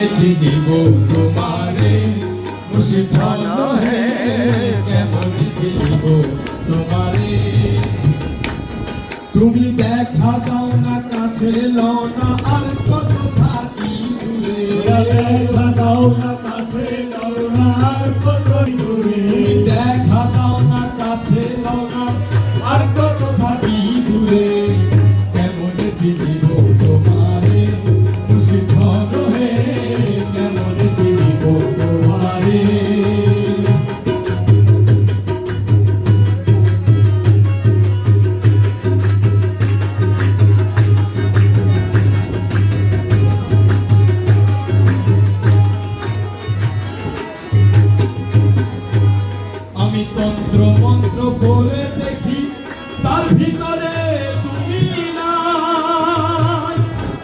চিনিব তোমারে খুশি ফল হে কেমন চিনিব তোমারে তুমি দেখা দাও না কাছে লও না আমি তন্ত্র মন্ত্র বলে দেখি তার ভিতরে তুমি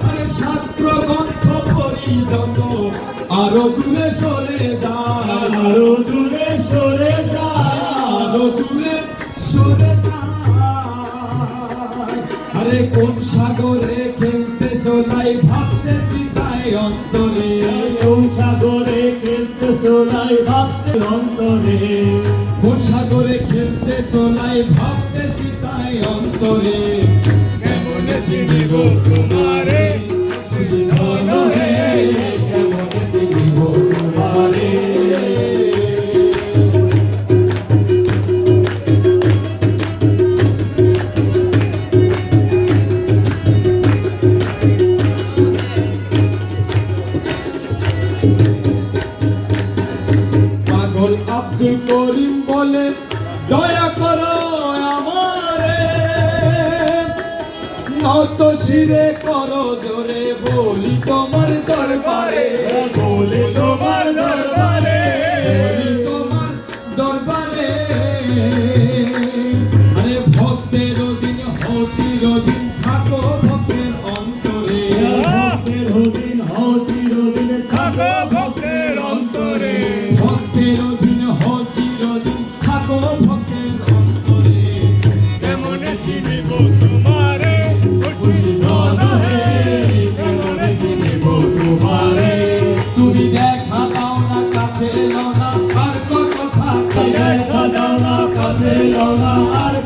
আরে শাস্ত্র গ্রন্থ পড়ি যত আরও দূরে সরে আরও দূরে সরে আরও দূরে সরে যায় আরে কোন সাগরে খেলতে চলাই ভাবতেছি তাই অন্তরে। কোন সাগরে খেলতে চলাই ভাবতে অন্তরে। খেলতে ভাবতেছি তাই অন্তরে। কেমন চিনিব তোমারে? আব্দুল করিম বলে দয়া করো আমারে। নত শিরে করো জোরে, বলি তোমার দরবারে। বলে তোমার দরবারে। তোমার দরবারে। আরে ভক্তের দিন হও চিরদিন থাকো ভক্তের অন্তরে। ভক্তের হদিন হও চিরদিন থাকো ভক্তের অন্তরে। ভক্তের দিন হও দাও